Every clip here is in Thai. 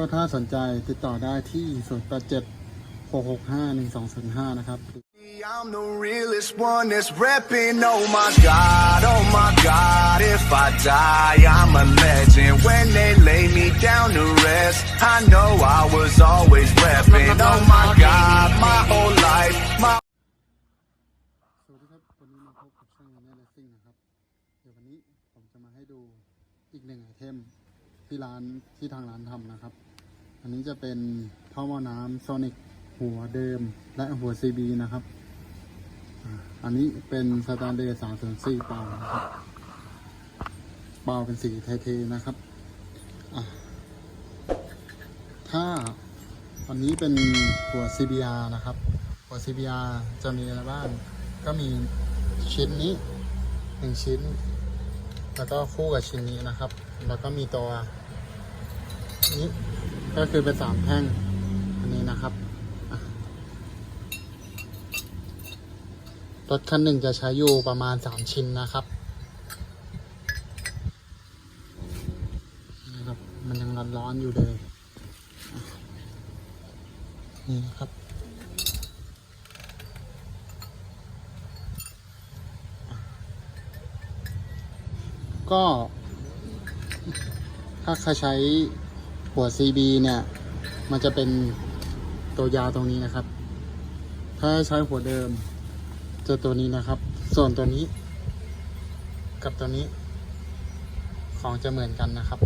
ก็ถ้าสนใจติดต่อได้ที่ 0 8 7 6 6 5 1 2 0 5 นะครับ I'm the realest one that's repping. Oh my God, oh my God. If I die, I'm a legend. When they lay me down to rest, I know I was always repping. Oh my God, my whole life, my สวัสดีครับ วันนี้มาพบกับช่างยันเนเลสซิ่งนะครับ เดี๋ยววันนี้ผมจะมาให้ดูอีกหนึ่งไอเทมที่ร้านที่ทางร้านทำนะครับอั นนี้จะเป็นท่อหม้อน้ำโซนิกหัวเดิมและหัว CB นะครับ อันนี้เป็นสแตนเลส304เปล่านะครับ เปล่าเป็นสีไทเทนะครับ ถ้าอันนี้เป็นหัว CBR นะครับ หัว CBR จะมีอะไรบ้าง ก็มีชิ้นนี้หนึ่งชิ้น แล้วก็คู่กับชิ้นนี้นะครับ แล้วก็มีตัวนี้ ก็คือเป็นสามแท่งอันนี้นะครับรถคันหนึ่งจะใช้อยู่ประมาณสามชิ้นนะครับนะครับ มันยังร้อนๆอยู่เลยนี่นะครับก็ถ้าใครใช้ หัว CB เนี่ย มันจะเป็นตัวยาวตรงนี้นะครับ ถ้าใช้หัวเดิมจะตัวนี้นะครับ ส่วนตัวนี้ กับตัวนี้ ของจะเหมือนกันนะครับ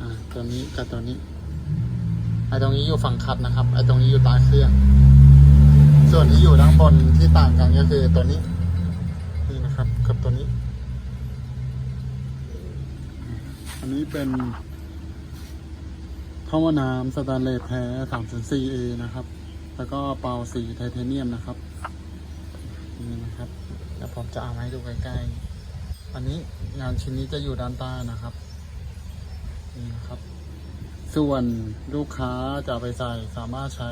อ่าตัวนี้กับตัวนี้ไอตรงนี้อยู่ฝั่งคัดนะครับไอตรงนี้อยู่ใต้เครื่อง ส่วนที่อยู่ด้านบนที่ต่างกันก็คือตัวนี้นี่นะครับ กับตัวนี้ อันนี้เป็น ท่อว่าน้ำสแตนเลสแท้ 304A นะครับ แล้วก็เปาสีไทเทเนียมนะครับ นี่นะครับเดี๋ยวผมจะเอามาให้ดูใกล้ๆ อันนี้งานชิ้นนี้จะอยู่ด้านใต้นะครับ นี่นะครับ ส่วนลูกค้าจะไปใส่สามารถใช้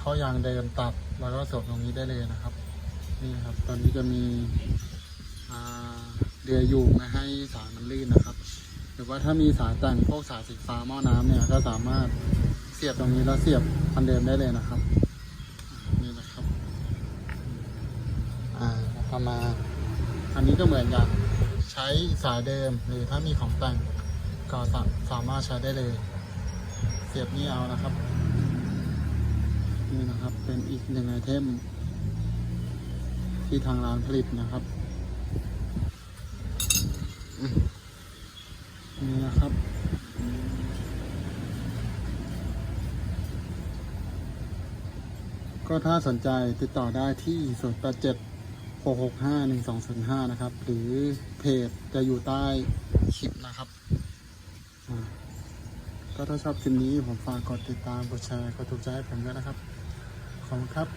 ท่อยางเดิมตัด แล้วก็สวมตรงนี้ได้เลยนะครับ นี่ครับ ตอนนี้จะมีเรืออยู่ม่ให้สายมันลื่นนะครับ หรือว่าถ้ามีสายแต่งพวกสายสีฟ้าหม้อน้ำเนี่ยก็สามารถเสียบตรงนี้แล้วเสียบอันเดิมได้เลยนะครับนี่นะครับอ่าแล้วก็มาอันนี้ก็เหมือนกันใช้สายเดิมหรือถ้ามีของแต่งก็สาสามารถใช้ได้เลย เสียบนี่เอานะครับนี่นะครับเป็นอีกหนึ่งไอเทมที่ทางร้านผลิตนะครับ นี่นะครับ ก็ถ้าสนใจติดต่อได้ที่0 8 7 6 6 5 1 2 0 5นะครับ หรือเพจจะอยู่ใต้คลิปนะครับก็ถ้าชอบคลิปนี้ผมฝากกดติดตาม กดแชร์ กดถูกใจให้ผมด้วยนะครับ ขอบคุณครับ